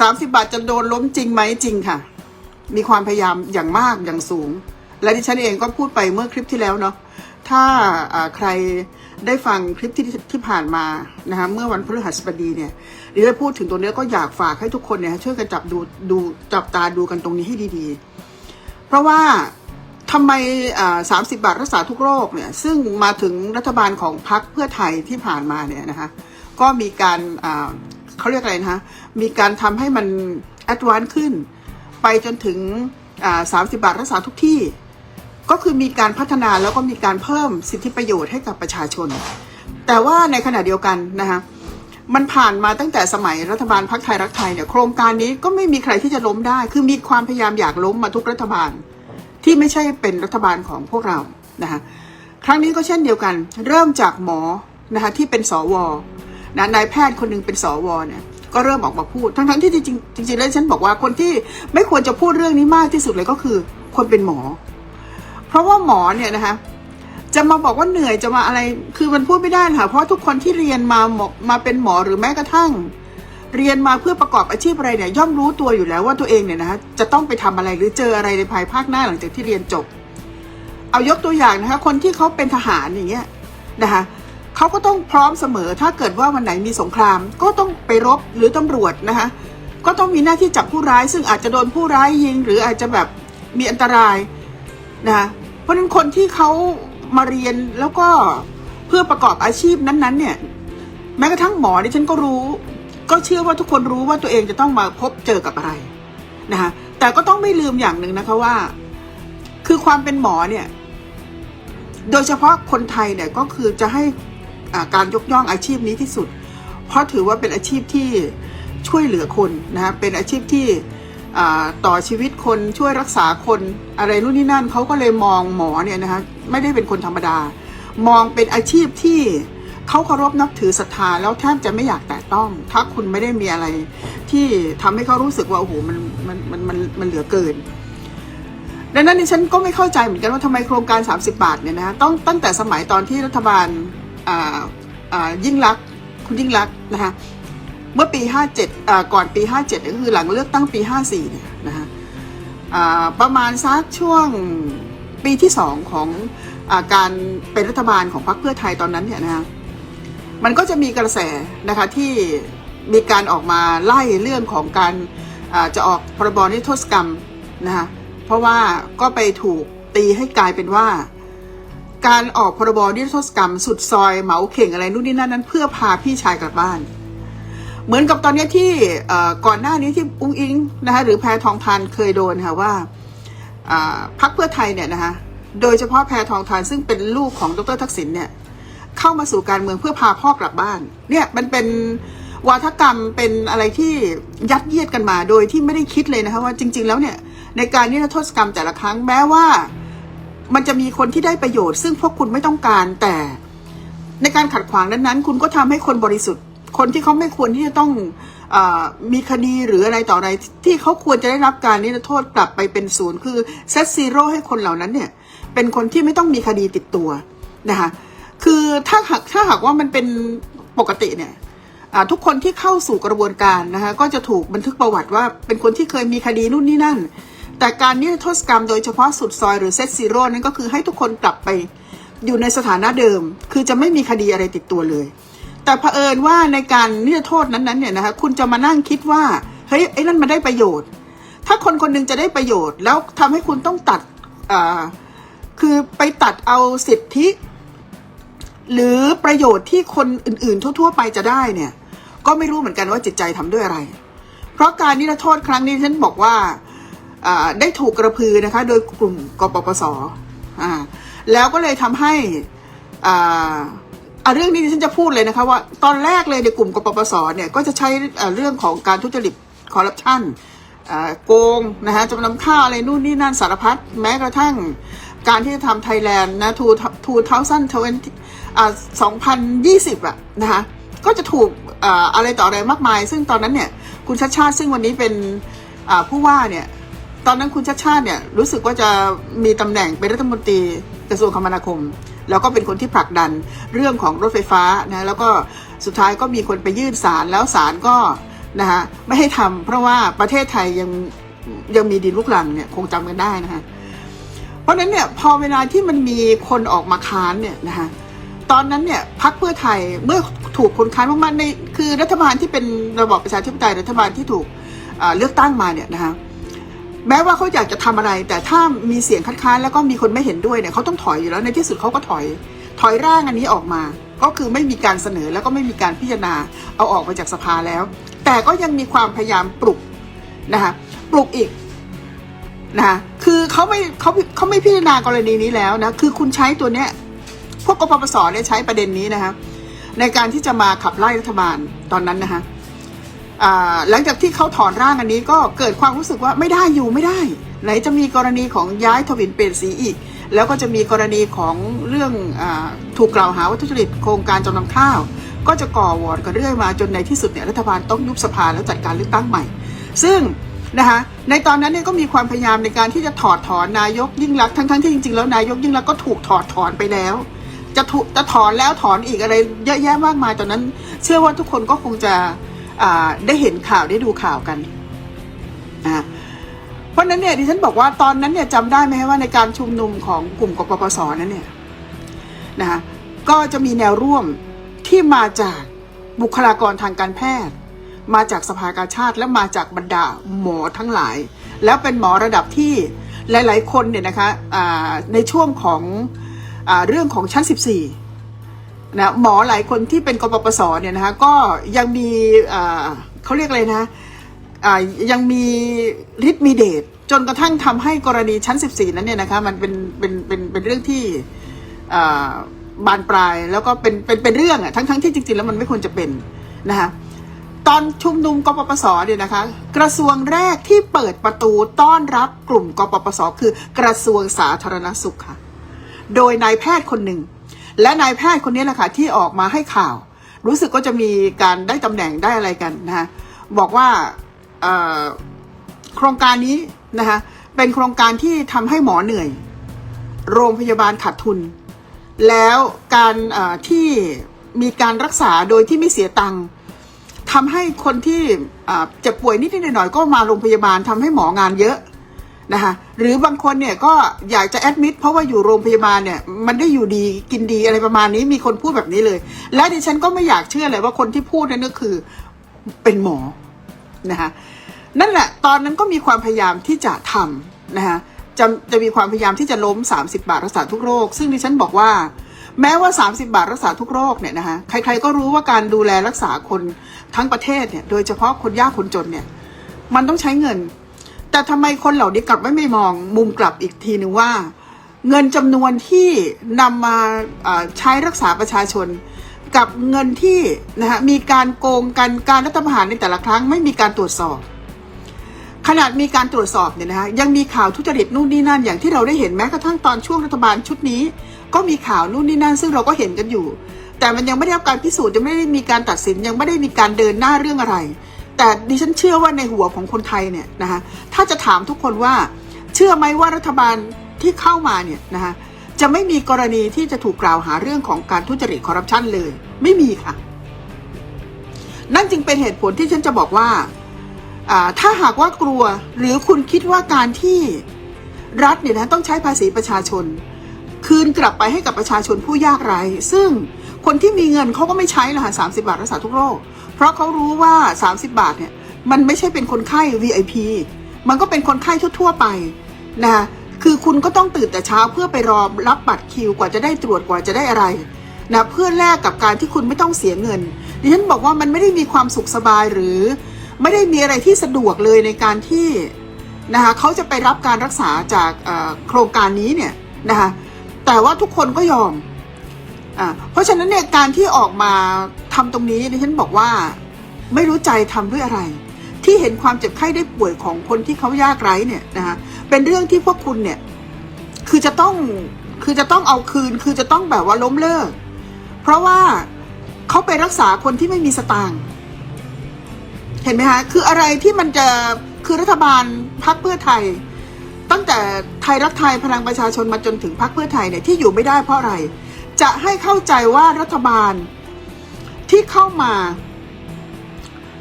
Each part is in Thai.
30 บาทจะโดนล้มจริงไหมจริงค่ะ มีความพยายามอย่างมากอย่างสูง และดิฉันเองก็พูดไปเมื่อคลิปที่แล้วเนาะถ้าใครได้ฟังคลิปที่ที่ผ่านมานะคะเมื่อวันพฤหัสบดีเนี่ยดิฉันพูดถึงตรงนี้ก็อยากฝากให้ทุกคนเนี่ยช่วยกันจับดูดูจับตาดูกันตรงนี้ให้ดีๆ เพราะว่าทำไมสามสิบาทรักษาทุกโรคเนี่ยซึ่งมาถึงรัฐบาลของพรรคเพื่อไทยที่ผ่านมาเนี่ยนะคะก็มีการ เขาเรียกอะไรนะคะมีการทำให้มันแอดวานซ์ขึ้น ไปจนถึงสามสิบาทรักษาทุกที่ ก็คือมีการพัฒนาแล้วก็มีการเพิ่มสิทธิประโยชน์ให้กับประชาชน แต่ว่าในขณะเดียวกันนะคะมันผ่านมาตั้งแต่สมัยรัฐบาลพรรคไทยรักไทยเนี่ยโครงการนี้ก็ไม่มีใครที่จะล้มได้ คือมีความพยายามอยากล้มมาทุกรัฐบาล ที่ไม่ใช่เป็นรัฐบาลของพวกเรานะคะครั้งนี้ก็เช่นเดียวกัน เริ่มจากหมอนะคะที่เป็นสว นะนายแพทย์คนหนึงเป็นสวเนี่ยก็เริ่มออกมาพูด ทั้งๆที่จริงจริงๆแล้วฉันบอกว่าคนที่ไม่ควรจะพูดเรื่องนี้มากที่สุดเลยก็คือคนเป็นหมอ เพราะว่าหมอเนี่ยนะคะจะมาบอกว่าเหนื่อยจะมาอะไรคือมันพูดไม่ได้ค่ะ เพราะทุกคนที่เรียนมาหมอมาเป็นหมอหรือแม้กระทั่ง เรียนมาเพื่อประกอบอาชีพอะไรเนี่ยย่อมรู้ตัวอยู่แล้วว่าตัวเองเนี่ยนะคะจะต้องไปทำอะไรหรือเจออะไรในภายภาคหน้าหลังจากที่เรียนจบ เอายกตัวอย่างนะคะคนที่เขาเป็นทหารอย่างเงี้ยนะคะ เขาก็ต้องพร้อมเสมอ ถ้าเกิดว่าวันไหนมีสงคราม ก็ต้องไปรบหรือตำรวจนะคะ ก็ต้องมีหน้าที่จับผู้ร้าย ซึ่งอาจจะโดนผู้ร้ายยิง หรืออาจจะแบบมีอันตรายนะคะเพราะฉะนั้นคนที่เขามาเรียนแล้วก็เพื่อประกอบอาชีพนั้นๆ เนี่ย แม้กระทั่งหมอดิฉันก็รู้ ก็เชื่อว่าทุกคนรู้ว่าตัวเองจะต้องมาพบเจอกับอะไรนะคะแต่ก็ต้องไม่ลืมอย่างหนึ่งนะคะว่า คือความเป็นหมอเนี่ย โดยเฉพาะคนไทยเนี่ยก็คือจะให้ การยกย่องอาชีพนี้ที่สุด เพราะถือว่าเป็นอาชีพที่ช่วยเหลือคนนะคะเป็นอาชีพที่ต่อชีวิตคนช่วยรักษาคนอะไรนู่นนี่นั่นเขาก็เลยมองหมอเนี่ยนะคะไม่ได้เป็นคนธรรมดา มองเป็นอาชีพที่เขาเคารพนับถือศรัทธาแล้วแทบจะไม่อยากแตะต้อง ถ้าคุณไม่ได้มีอะไร ที่ทำให้เขารู้สึกว่าโอ้โหมันมันมันมันมันเหลือเกิน ดังนั้นดิฉันก็ไม่เข้าใจเหมือนกันว่าทำไมโครงการ 30 บาทเนี่ยนะต้องตั้งแต่สมัยตอนที่รัฐบาล ยิ่งรักคุณยิ่งรักนะคะเมื่อปี 57ก่อนปี 57 ก็คือหลังเลือกตั้งปี 54เนี่ยนะคะประมาณสักช่วงปีที่สองของอาการเป็นรัฐบาลของพรรคเพื่อไทยตอนนั้นเนี่ยนะคะมันก็จะมีกระแสนะคะที่มีการออกมาไล่เรื่องของการาจะออกพรบนิรโทษกรรมนะคะเพราะว่าก็ไปถูกตีให้กลายเป็นว่า การออกพรบนิรโทษกรรม สุดซอยเหมาเข่งอะไรนู่นนี่นั่นนั้น เพื่อพาพี่ชายกลับบ้าน เหมือนกับตอนนี้ที่ก่อนหน้านี้ที่อุ้งอิงนะคะหรือแพทองทานเคยโดนค่ะว่าอ่าพักเพื่อไทยเนี่ยนะคะโดยเฉพาะแพทองทานซึ่งเป็นลูกของดรทักษิณเนี่ยเข้ามาสู่การเมืองเพื่อพาพ่อกลับบ้าน เนี่ยมันเป็นวาทกรรมเป็นอะไรที่ยัดเยียดกันมา โดยที่ไม่ได้คิดเลยนะคะว่าจริง ๆ แล้วเนี่ยในการนิรโทษกรรมแต่ละครั้งแม้ว่า มันจะมีคนที่ได้ประโยชน์ ซึ่งพวกคุณไม่ต้องการแต่ในการขัดขวางนั้นๆ คุณก็ทำให้คนบริสุทธิ์ คนที่เขาไม่ควรที่จะต้องอมีคดีหรืออะไรต่ออะไร ที่เขาควรจะได้รับการนิรโทษกลับไปเป็นศูนย์คือเซตซีโร่ให้คนเหล่านั้นเนี่ย เป็นคนที่ไม่ต้องมีคดีติดตัวนะคะคือถ้าหากถ้าหากว่ามันเป็นปกติเนี่ยทุกคนที่เข้าสู่กระบวนการนะคะก็จะถูกบันทึกประวัติว่าเป็นคนที่เคยมีคดีนู่นนี่นั่น แต่การนิรโทษกรรมโดยเฉพาะสุดซอยหรือเซตซีโร่นั้นก็คือให้ทุกคนกลับไปอยู่ในสถานะเดิม คือจะไม่มีคดีอะไรติดตัวเลย แต่เผอิญว่าในการนิรโทษนั้นๆเนี่ยนะคะคุณจะมานั่งคิดว่าเฮ้ยไอ้นั่นมันได้ประโยชน์ ถ้าคนคนหนึงจะได้ประโยชน์ แล้วทำให้คุณต้องตัดคือไปตัดเอาสิทธิ หรือประโยชน์ที่คนอื่นๆ ทั่ว ๆ ไปจะได้เนี่ย ก็ไม่รู้เหมือนกันว่าจิตใจทำด้วยอะไร เพราะการนิรโทษครั้งนี้ฉันบอกว่า ได้ถูกกระพือนะคะ โดยกลุ่มกปปสแล้วก็เลยทำให้เรื่องนี้ฉันจะพูดเลยนะคะว่าตอนแรกเลยในกลุ่มกปปสเนี่ยก็จะใช้เรื่องของการทุจริตคอร์รัปชันอ่าโกงนะคะจำนำข้าวอะไรนู่นนี่นั่นสารพัดแม้กระทั่งการที่จะทำไทยแลนด์นะทูทูเทาซันทเวนสองพันยี่สิบอะนะคะก็จะถูกอะไรต่ออะไรมากมาย ซึ่งตอนนั้นเนี่ยคุณชัดชาติซึ่งวันนี้เป็นผู้ว่าเนี่ย ตอนนั้นคุณชัดชาติเนี่ยรู้สึกว่าจะมีตำแหน่งเป็นรัฐมนตรีกระทรวงคมนาคม แล้วก็เป็นคนที่ผลักดันเรื่องของรถไฟฟ้านะแล้วก็สุดท้ายก็มีคนไปยื่นศาลแล้วศาลก็นะคะไม่ให้ทำเพราะว่าประเทศไทยยังยังมีดินลูกหลังเนี่ยคงจำกันได้นะคะเพราะนั้นเนี่ยพอเวลาที่มันมีคนออกมาค้านเนี่ยนะคะตอนนั้นเนี่ยพักเพื่อไทยเมื่อถูกคนค้านมากๆในคือรัฐบาลที่เป็นระบอบประชาธิปไตยรัฐบาลที่ถูกเลือกตั้งมาเนี่ยนะคะ แม้ว่าเขาอยากจะทำอะไร แต่ถ้ามีเสียงคัดค้านแล้วก็มีคนไม่เห็นด้วยเนี่ยเขาต้องถอยอยู่แล้วในที่สุดเขาก็ถอย ถอยร่างอันนี้ออกมา ก็คือไม่มีการเสนอแล้วก็ไม่มีการพิจารณาเอาออกมาจากสภาแล้ว แต่ก็ยังมีความพยายามปลุกนะคะปลุกอีกนะคะคือเขาไม่เขาเขาไม่พิจารณากรณีนี้แล้วนะคือคุณใช้ตัวเนี้ยพวกกปปสเนี่ยใช้ประเด็นนี้นะคะในการที่จะมาขับไล่รัฐบาลตอนนั้นนะคะ หลังจากที่เขาถอนร่างอันนี้ก็เกิดความรู้สึกว่าไม่ได้อยู่ไม่ได้ ไหนจะมีกรณีของย้ายทวินเปลี่ยนสีอีก แล้วก็จะมีกรณีของเรื่องอถูกกล่าวหาว่าทุจริตโครงการจำนำข้าว ก็จะก่อวอร์ดกันเรื่อยมาจนในที่สุดเนี่ยรัฐบาลต้องยุบสภาแล้วจัดการเลือกตั้งใหม่ ซึ่งนะคะในตอนนั้นเนี่ยก็มีความพยายามในการที่จะถอดถอนนายกยิ่งรักทั้งๆที่จริงๆแล้วนายกยิ่งรักก็ถูกถอดถอนไปแล้ว จะถูกจะถอนแล้วถอนอีกอะไรเยอะแยะมากมายตอนนั้น เชื่อว่าทุกคนก็คงจะ ได้เห็นข่าวได้ดูข่าวกันอ่าเพราะนั้นเนี่ยดิฉันบอกว่าตอนนั้นเนี่ยจำได้ไหมว่าในการชุมนุมของกลุ่มกปปสนั้นเนี่ยนะคะก็จะมีแนวร่วมที่มาจากบุคลากรทางการแพทย์ มาจากสภากาชาติและมาจากบรรดาหมอทั้งหลาย แล้วเป็นหมอระดับที่หลาย ๆ คนเนี่ยนะคะในช่วงของอเรื่องของชั้น 14 นะหมอหลายคนที่เป็นกปปสเนี่ยนะคะก็ยังมีเขาเรียกอะไรนะยังมีฤทธิ์มีเดชจนกระทั่งทำให้กรณีชั้น 14 นั้นเนี่ยนะคะมันเป็นเป็นเป็นเป็นเรื่องที่บานปลายแล้วก็เป็นเป็นเป็นเรื่องอะทั้งทั้งที่จริงๆ แล้วมันไม่ควรจะเป็นนะคะตอนชุมนุมกปปสเนี่ยนะคะ กระทรวงแรกที่เปิดประตูต้อนรับกลุ่มกปปสคือกระทรวงสาธารณสุขค่ะ โดยนายแพทย์คนหนึ่ง และนายแพทย์คนนี้แหละค่ะที่ออกมาให้ข่าว รู้สึกก็จะมีการได้ตำแหน่งได้อะไรกันนะคะบอกว่าโครงการนี้นะคะเป็นโครงการที่ทำให้หมอเหนื่อย โรงพยาบาลขาดทุน แล้วการที่มีการรักษาโดยที่ไม่เสียตังค์ทำให้คนที่เจ็บป่วยนิดๆหน่อยๆก็มาโรงพยาบาลทำให้หมองานเยอะ นะคะหรือบางคนเนี่ยก็อยากจะแอดมิดเพราะว่าอยู่โรงพยาบาลเนี่ยมันได้อยู่ดีกินดีอะไรประมาณนี้มีคนพูดแบบนี้เลย และดิฉันก็ไม่อยากเชื่อเลยว่าคนที่พูดนั่นก็คือเป็นหมอนะคะนั่นแหละตอนนั้นก็มีความพยายามที่จะทำนะคะจะจะมีความพยายามที่จะล้ม 30 บาทรักษาทุกโรค ซึ่งดิฉันบอกว่า แม้ว่า 30 บาทรักษาทุกโรคเนี่ยนะคะใครๆก็รู้ว่าการดูแลรักษาคนทั้งประเทศเนี่ยโดยเฉพาะคนยากคนจนเนี่ยมันต้องใช้เงิน แต่ทำไมคนเหล่านี้กลับไม่ไม่มองมุมกลับอีกทีนึงว่า เงินจำนวนที่นำมาใช้รักษาประชาชน กับเงินที่นะคะมีการโกงกันการรัฐประหารในแต่ละครั้งไม่มีการตรวจสอบ ขนาดมีการตรวจสอบเนี่ยนะคะยังมีข่าวทุจริตนู่นนี่นั่นอย่างที่เราได้เห็นแม้กระทั่งตอนช่วงรัฐบาลชุดนี้ ก็มีข่าวนู่นนี่นั่น ซึ่งเราก็เห็นกันอยู่ แต่มันยังไม่ได้รับการพิสูจน์ยังไม่ได้มีการตัดสินยังไม่ได้มีการเดินหน้าเรื่องอะไร แต่ดิฉันเชื่อว่าในหัวของคนไทยเนี่ยนะคะถ้าจะถามทุกคนว่า เชื่อไหมว่ารัฐบาลที่เข้ามาเนี่ยนะคะจะไม่มีกรณีที่จะถูกกล่าวหาเรื่องของการทุจริตคอร์รัปชันเลย ไม่มีค่ะ นั่นจึงเป็นเหตุผลที่ฉันจะบอกว่าอ่าถ้าหากว่ากลัวหรือคุณคิดว่าการที่รัฐเนี่ยนะต้องใช้ภาษีประชาชน คืนกลับไปให้กับประชาชนผู้ยากไร้ซึ่งคนที่มีเงินเขาก็ไม่ใช้หรอค่ะสาบาทรักษาทุกโรค ราะเขารู้ว่า 30 บาทเนี่ยมันไม่ใช่เป็นคนไข้ VIP มันก็เป็นคนไข้ทั่ว ๆ ไปนะคะคือคุณก็ต้องตื่นแต่เช้าเพื่อไปรอรับบัตรคิวกว่าจะได้ตรวจกว่าจะได้อะไรนะเพื่อแลกกับการที่คุณไม่ต้องเสียเงินดิฉันบอกว่ามันไม่ได้มีความสุขสบายหรือ ไม่ได้มีอะไรที่สะดวกเลยในการที่นะคะเขาจะไปรับการรักษาจากโครงการนี้เนี่ยนะคะแต่ว่าทุกคนก็ยอมอ่าเพราะฉะนั้นเนี่ยการที่ออกมา ทำตรงนี้ดิฉันบอกว่าไม่รู้ใจทำด้วยอะไร ที่เห็นความเจ็บไข้ได้ป่วยของคนที่เขายากไร้เนี่ยนะคะเป็นเรื่องที่พวกคุณเนี่ย คือจะต้องคือจะต้องเอาคืน คือจะต้องแบบว่าล้มเลิก เพราะว่าเขาไปรักษาคนที่ไม่มีสตางค์เห็นไหมคะคืออะไรที่มันจะคือรัฐบาลพักเพื่อไทย ตั้งแต่ไทยรักไทยพลังประชาชนมาจนถึงพักเพื่อไทยเนี่ยที่อยู่ไม่ได้เพราะอะไร จะให้เข้าใจว่ารัฐบาล ที่เข้ามา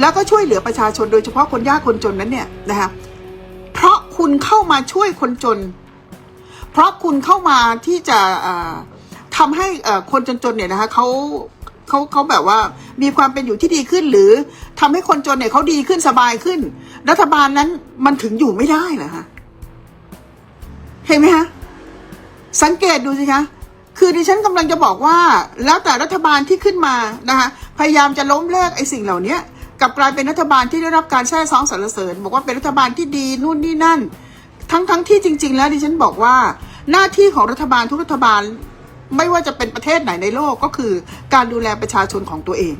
แล้วก็ช่วยเหลือประชาชนโดยเฉพาะคนยากคนจนนั้นเนี่ยนะคะเพราะคุณเข้ามาช่วยคนจน เพราะคุณเข้ามาที่จะอ่าทำให้คนจนๆเนี่ยนะคะเขาเขาเขาแบบว่ามีความเป็นอยู่ที่ดีขึ้นหรือทำให้คนจนเนี่ยเขาดีขึ้นสบายขึ้น รัฐบาลนั้นมันถึงอยู่ไม่ได้เหรอคะเห็นไหมคะสังเกตดูสิคะ คือดิฉันกำลังจะบอกว่า แล้วแต่รัฐบาลที่ขึ้นมานะคะพยายามจะล้มเลิกไอ้สิ่งเหล่านี้กลับกลายเป็นรัฐบาลที่ได้รับการแช่ซองสรรเสริญ บอกว่าเป็นรัฐบาลที่ดีนู่นนี่นั่น ทั้งทั้งที่จริง ๆ แล้วดิฉันบอกว่า หน้าที่ของรัฐบาลทุกรัฐบาล ไม่ว่าจะเป็นประเทศไหนในโลกก็คือ การดูแลประชาชนของตัวเอง